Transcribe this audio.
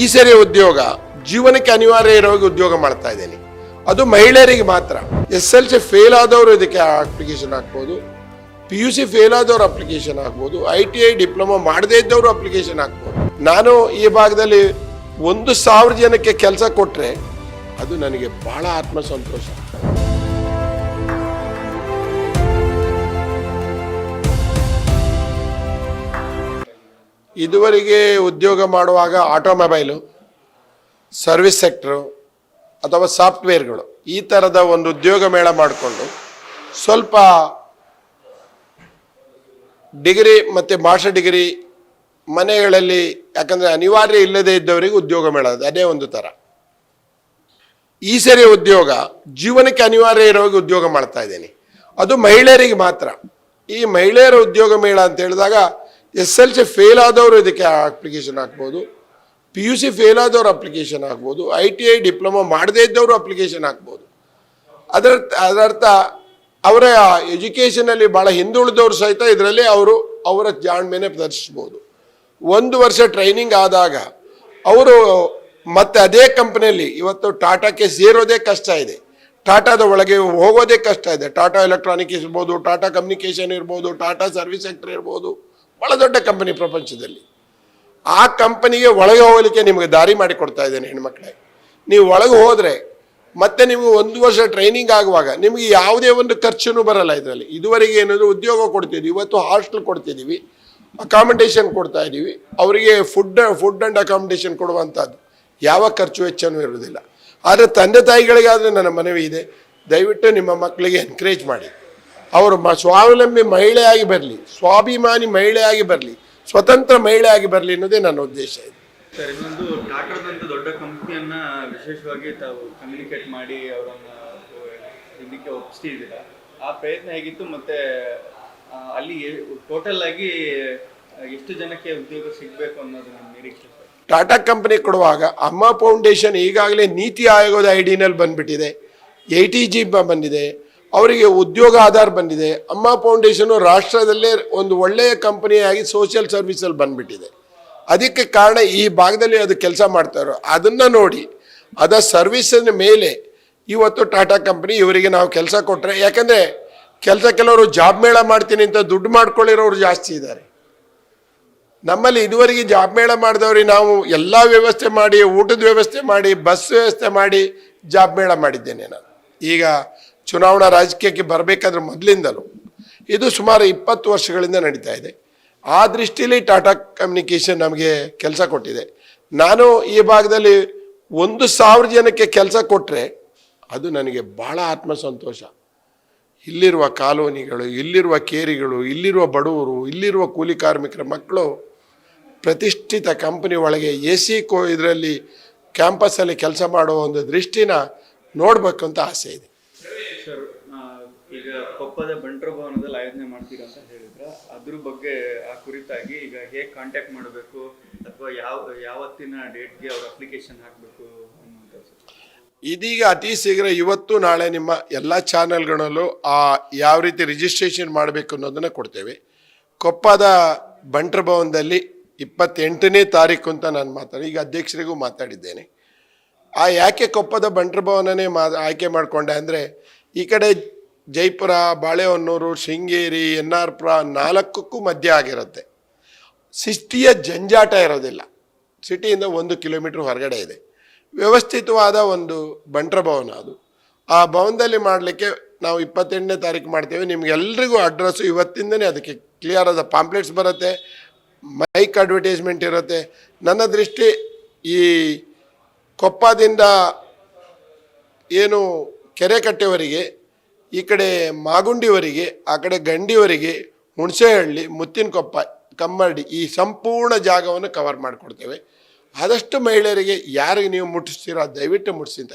ಈ ಸರಿ ಉದ್ಯೋಗ, ಜೀವನಕ್ಕೆ ಅನಿವಾರ್ಯ ಇರೋ ಉದ್ಯೋಗ ಮಾಡ್ತಾ ಇದ್ದೀನಿ. ಅದು ಮಹಿಳೆಯರಿಗೆ ಮಾತ್ರ. ಎಸ್ ಎಲ್ ಸಿ ಫೇಲ್ ಆದವರು ಇದಕ್ಕೆ ಅಪ್ಲಿಕೇಶನ್ ಹಾಕ್ಬೋದು. ಪಿ ಯು ಸಿ ಫೇಲ್ ಆದವರು ಅಪ್ಲಿಕೇಶನ್ ಹಾಕ್ಬೋದು. ಐ ಟಿ ಐ ಡಿಪ್ಲೊಮಾ ಮಾಡದೇ ಇದ್ದವರು ಅಪ್ಲಿಕೇಶನ್ ಹಾಕ್ಬೋದು. ನಾನು ಈ ಭಾಗದಲ್ಲಿ ಒಂದು ಸಾವಿರ ಜನಕ್ಕೆ ಕೆಲಸ ಕೊಟ್ಟರೆ ಅದು ನನಗೆ ಬಹಳ ಆತ್ಮಸಂತೋಷ. ಇದುವರೆಗೆ ಉದ್ಯೋಗ ಮಾಡುವಾಗ ಆಟೋಮೊಬೈಲು, ಸರ್ವಿಸ್ ಸೆಕ್ಟ್ರು ಅಥವಾ ಸಾಫ್ಟ್ವೇರ್ಗಳು ಈ ಥರದ ಒಂದು ಉದ್ಯೋಗ ಮೇಳ ಮಾಡಿಕೊಂಡು ಸ್ವಲ್ಪ ಡಿಗ್ರಿ ಮತ್ತು ಮಾಸ್ಟರ್ ಡಿಗ್ರಿ ಮನೆಗಳಲ್ಲಿ, ಯಾಕಂದರೆ ಅನಿವಾರ್ಯ ಇಲ್ಲದೆ ಇದ್ದವರಿಗೆ ಉದ್ಯೋಗ ಮೇಳ ಅದು ಒಂದು ಥರ. ಈ ಸರಿ ಉದ್ಯೋಗ ಜೀವನಕ್ಕೆ ಅನಿವಾರ್ಯ ಇರೋರಿಗೆ ಉದ್ಯೋಗ ಮಾಡ್ತಾ ಇದ್ದೀನಿ. ಅದು ಮಹಿಳೆಯರಿಗೆ ಮಾತ್ರ. ಈ ಮಹಿಳೆಯರ ಉದ್ಯೋಗ ಮೇಳ ಅಂತ ಹೇಳಿದಾಗ ಎಸ್ ಎಲ್ ಸಿ ಫೇಲ್ ಆದವರು ಇದಕ್ಕೆ ಅಪ್ಲಿಕೇಶನ್ ಹಾಕ್ಬೋದು. ಪಿ ಯು ಸಿ ಫೇಲ್ ಆದವರು ಅಪ್ಲಿಕೇಶನ್ ಹಾಕ್ಬೋದು. ಐ ಟಿ ಐ ಡಿಪ್ಲೊಮಾ ಮಾಡದೇ ಇದ್ದವರು ಅಪ್ಲಿಕೇಶನ್ ಹಾಕ್ಬೋದು. ಅದರ ಅದರರ್ಥ ಅವರ ಎಜುಕೇಷನಲ್ಲಿ ಭಾಳ ಹಿಂದುಳಿದವರು ಸಹಿತ ಇದರಲ್ಲಿ ಅವರು ಅವರ ಜಾಣ್ಮೆನೆ ಪ್ರದರ್ಶಿಸ್ಬೋದು ಒಂದು ವರ್ಷ ಟ್ರೈನಿಂಗ್ ಆದಾಗ ಅವರು ಮತ್ತೆ ಅದೇ ಕಂಪ್ನಿಯಲ್ಲಿ ಇವತ್ತು ಟಾಟಾಕ್ಕೆ ಸೇರೋದೇ ಕಷ್ಟ ಇದೆ. ಟಾಟಾದ ಒಳಗೆ ಹೋಗೋದೇ ಕಷ್ಟ ಇದೆ. ಟಾಟಾ ಎಲೆಕ್ಟ್ರಾನಿಕ್ಸ್ ಇರ್ಬೋದು ಟಾಟಾ ಕಮ್ಯುನಿಕೇಷನ್ ಇರ್ಬೋದು ಟಾಟಾ ಸರ್ವಿಸ್ ಸೆಕ್ಟರ್ ಇರ್ಬೋದು. ಭಾಳ ದೊಡ್ಡ ಕಂಪನಿ ಪ್ರಪಂಚದಲ್ಲಿ. ಆ ಕಂಪನಿಗೆ ಒಳಗೆ ಹೋಗಲಿಕ್ಕೆ ನಿಮಗೆ ದಾರಿ ಮಾಡಿ ಕೊಡ್ತಾ ಇದ್ದೇನೆ ಹೆಣ್ಮಕ್ಳೆ. ನೀವು ಒಳಗೆ ಹೋದರೆ ಮತ್ತೆ ನಿಮಗೆ ಒಂದು ವರ್ಷ ಟ್ರೈನಿಂಗ್ ಆಗುವಾಗ ನಿಮಗೆ ಯಾವುದೇ ಒಂದು ಖರ್ಚು ಬರಲ್ಲ ಇದರಲ್ಲಿ. ಇದುವರೆಗೆ ಏನಾದರೂ ಉದ್ಯೋಗ ಕೊಡ್ತಿದ್ವಿ, ಇವತ್ತು ಹಾಸ್ಟೆಲ್ ಕೊಡ್ತಿದ್ದೀವಿ ಅಕಾಮಿಡೇಷನ್ ಕೊಡ್ತಾ ಇದ್ದೀವಿ. ಅವರಿಗೆ ಫುಡ್ ಫುಡ್ ಆ್ಯಂಡ್ ಅಕಾಮಿಡೇಷನ್ ಕೊಡುವಂಥದ್ದು. ಯಾವ ಖರ್ಚು ವೆಚ್ಚನೂ ಇರೋದಿಲ್ಲ ಆದರೆ ತಂದೆ ತಾಯಿಗಳಿಗಾದರೆ ನನ್ನ ಮನವಿ ಇದೆ, ದಯವಿಟ್ಟು ನಿಮ್ಮ ಮಕ್ಕಳಿಗೆ ಎನ್ಕರೇಜ್ ಮಾಡಿ. ಅವರು ಮ ಸ್ವಾವಲಂಬಿ ಮಹಿಳೆಯಾಗಿ ಬರಲಿ ಸ್ವಾಭಿಮಾನಿ ಮಹಿಳೆಯಾಗಿ ಬರಲಿ ಸ್ವತಂತ್ರ ಮಹಿಳೆಯಾಗಿ ಬರಲಿ ಅನ್ನೋದೇ ನನ್ನ ಉದ್ದೇಶ ಇದೆ. ಸರ್ ಇನ್ನೊಂದು ಟಾಟಾದಂತ ದೊಡ್ಡ ಕಂಪ್ನಿಯನ್ನ ವಿಶೇಷವಾಗಿ ತಾವು ಕಮ್ಯುನಿಕೇಟ್ ಮಾಡಿ ಅವರನ್ನ ಇದಕ್ಕೆ ಒಪ್ಪಿಸ್ತಿದ್ದೀರಾ? ಆ ಪ್ರಯತ್ನ ಹೇಗಿತ್ತು? ಮತ್ತೆ ಅಲ್ಲಿ ಟೋಟಲ್ ಆಗಿ ಎಷ್ಟು ಜನಕ್ಕೆ ಉದ್ಯೋಗ ಸಿಗಬೇಕು ಅನ್ನೋದು ನಮ್ಮ ನಿರೀಕ್ಷೆ ಟಾಟಾ ಕಂಪನಿ ಕೊಡುವಾಗ ಅಮ್ಮ ಫೌಂಡೇಶನ್ ಈಗಾಗಲೇ ನೀತಿ ಆಯೋಗದ ಐಡಿನಲ್ಲಿ ಬಂದ್ಬಿಟ್ಟಿದೆ ಎ ಟಿ ಜಿ ಬಂದಿದೆ ಅವರಿಗೆ ಉದ್ಯೋಗ ಆಧಾರ ಬಂದಿದೆ. ಅಮ್ಮ ಫೌಂಡೇಶನು ರಾಷ್ಟ್ರದಲ್ಲೇ ಒಂದು ಒಳ್ಳೆಯ ಕಂಪನಿಯಾಗಿ ಸೋಷಿಯಲ್ ಸರ್ವಿಸಲ್ಲಿ ಬಂದ್ಬಿಟ್ಟಿದೆ. ಅದಕ್ಕೆ ಕಾರಣ ಈ ಭಾಗದಲ್ಲಿ ಅದು ಕೆಲಸ ಮಾಡ್ತಾರೋ ಅದನ್ನು ನೋಡಿ, ಅದ ಸರ್ವಿಸಿನ ಮೇಲೆ ಇವತ್ತು ಟಾಟಾ ಕಂಪನಿ ಇವರಿಗೆ ನಾವು ಕೆಲಸ ಕೊಟ್ಟರೆ ಯಾಕಂದರೆ ಕೆಲಸ ಕೆಲವರು ಜಾಬ್ ಮೇಳ ಮಾಡ್ತೀನಿ ಅಂತ ದುಡ್ಡು ಮಾಡ್ಕೊಳ್ಳಿರೋರು ಜಾಸ್ತಿ ಇದ್ದಾರೆ. ನಮ್ಮಲ್ಲಿ ಇದುವರೆಗೆ ಜಾಬ್ ಮೇಳ ಮಾಡಿದವ್ರಿ ನಾವು ಎಲ್ಲ ವ್ಯವಸ್ಥೆ ಮಾಡಿ, ಊಟದ ವ್ಯವಸ್ಥೆ ಮಾಡಿ ಬಸ್ ವ್ಯವಸ್ಥೆ ಮಾಡಿ ಜಾಬ್ ಮೇಳ ಮಾಡಿದ್ದೇನೆ ನಾನು. ಈಗ ಚುನಾವಣಾ ರಾಜಕೀಯಕ್ಕೆ ಬರಬೇಕಾದ್ರೆ ಮೊದಲಿಂದಲೂ ಇದು ಸುಮಾರು ಇಪ್ಪತ್ತು ವರ್ಷಗಳಿಂದ ನಡೀತಾ ಇದೆ. ಆ ದೃಷ್ಟಿಯಲ್ಲಿ ಟಾಟಾ ಕಮ್ಯುನಿಕೇಷನ್ ನಮಗೆ ಕೆಲಸ ಕೊಟ್ಟಿದೆ. ನಾನು ಈ ಭಾಗದಲ್ಲಿ ಒಂದು ಸಾವಿರ ಜನಕ್ಕೆ ಕೆಲಸ ಕೊಟ್ಟರೆ ಅದು ನನಗೆ ಬಹಳ ಆತ್ಮಸಂತೋಷ. ಇಲ್ಲಿರುವ ಕಾಲೋನಿಗಳು, ಇಲ್ಲಿರುವ ಕೇರಿಗಳು, ಇಲ್ಲಿರುವ ಬಡವರು ಇಲ್ಲಿರುವ ಕೂಲಿ ಕಾರ್ಮಿಕರ ಮಕ್ಕಳು ಪ್ರತಿಷ್ಠಿತ ಕಂಪನಿ ಒಳಗೆ ಎ ಸಿ ಕೋ ಇದರಲ್ಲಿ ಕ್ಯಾಂಪಸ್ಸಲ್ಲಿ ಕೆಲಸ ಮಾಡುವ ಒಂದು ದೃಷ್ಟಿನ ನೋಡಬೇಕು ಅಂತ ಆಸೆ ಇದೆ. ಈಗ ಕೊಪ್ಪದ ಬಂಟ್ರ ಭವನದಲ್ಲಿ ಆಯೋಜನೆ ಮಾಡ್ತೀರಾ ಅಂತ ಹೇಳಿದ್ರ, ಅದ್ರ ಬಗ್ಗೆ ಆ ಕುರಿತಾಗಿ ಈಗ ಹೇಗೆ ಕಾಂಟ್ಯಾಕ್ಟ್ ಮಾಡಬೇಕು ಅಥವಾ ಯಾವ, ಯಾವತ್ತಿನ ಡೇಟ್ಗೆ ಅವ್ರ ಅಪ್ಲಿಕೇಶನ್ ಹಾಕಬೇಕು ಇದೀಗ ಅತಿ ಶೀಘ್ರ ಇವತ್ತು ನಾಳೆ ನಿಮ್ಮ ಎಲ್ಲ ಚಾನೆಲ್ಗಳಲ್ಲೂ ಆ ಯಾವ ರೀತಿ ರಿಜಿಸ್ಟ್ರೇಷನ್ ಮಾಡಬೇಕು ಅನ್ನೋದನ್ನು ಕೊಡ್ತೇವೆ. ಕೊಪ್ಪದ ಬಂಟ್ರ ಭವನದಲ್ಲಿ ಇಪ್ಪತ್ತೆಂಟನೇ ತಾರೀಕು ಅಂತ ನಾನು ಮಾತಾಡಿ, ಈಗ ಅಧ್ಯಕ್ಷರಿಗೂ ಮಾತಾಡಿದ್ದೇನೆ. ಆ ಯಾಕೆ ಕೊಪ್ಪದ ಬಂಟ್ರ ಭವನನೇ ಮಾ, ಆಯ್ಕೆ ಮಾಡಿಕೊಂಡೆ ಅಂದರೆ, ಈ ಕಡೆ ಜೈಪುರ, ಬಾಳೆಹೊನ್ನೂರು, ಶೃಂಗೇರಿ ಎನ್ ಆರ್ ಪುರ ನಾಲ್ಕಕ್ಕೂ ಮಧ್ಯ ಆಗಿರುತ್ತೆ. ಸಿಟಿಯ ಜಂಜಾಟ ಇರೋದಿಲ್ಲ. ಸಿಟಿಯಿಂದ ಒಂದು ಕಿಲೋಮೀಟ್ರ್ ಹೊರಗಡೆ ಇದೆ. ವ್ಯವಸ್ಥಿತವಾದ ಒಂದು ಬಂಟ್ರ ಭವನ ಅದು. ಆ ಭವನದಲ್ಲಿ ಮಾಡಲಿಕ್ಕೆ ನಾವು ಇಪ್ಪತ್ತೆಂಟನೇ ತಾರೀಕು ಮಾಡ್ತೇವೆ. ನಿಮಗೆಲ್ರಿಗೂ ಅಡ್ರೆಸ್ಸು ಇವತ್ತಿಂದನೇ ಅದಕ್ಕೆ ಕ್ಲಿಯರ್ ಆದ ಪಾಂಪ್ಲೆಟ್ಸ್ ಬರುತ್ತೆ. ಮೈಕ್ ಅಡ್ವರ್ಟೈಸ್ಮೆಂಟ್ ಇರುತ್ತೆ. ನನ್ನ ದೃಷ್ಟಿ ಈ ಕೊಪ್ಪದಿಂದ ಏನು ಕೆರೆಕಟ್ಟೆವರೆಗೆ ಈ ಕಡೆ ಮಾಗುಂಡಿವರಿಗೆ, ಆ ಕಡೆ ಗಂಡಿವರೆಗೆ, ಹುಣಸೆಹಳ್ಳಿ, ಮುತ್ತಿನಕೊಪ್ಪ, ಕಮ್ಮಡಿ ಈ ಸಂಪೂರ್ಣ ಜಾಗವನ್ನು ಕವರ್ ಮಾಡಿಕೊಡ್ತೇವೆ. ಆದಷ್ಟು ಮಹಿಳೆಯರಿಗೆ ಯಾರಿಗೆ ನೀವು ಮುಟ್ಟಿಸ್ತೀರೋ, ದಯವಿಟ್ಟು ಮುಟ್ಟಿಸಿ ಅಂತ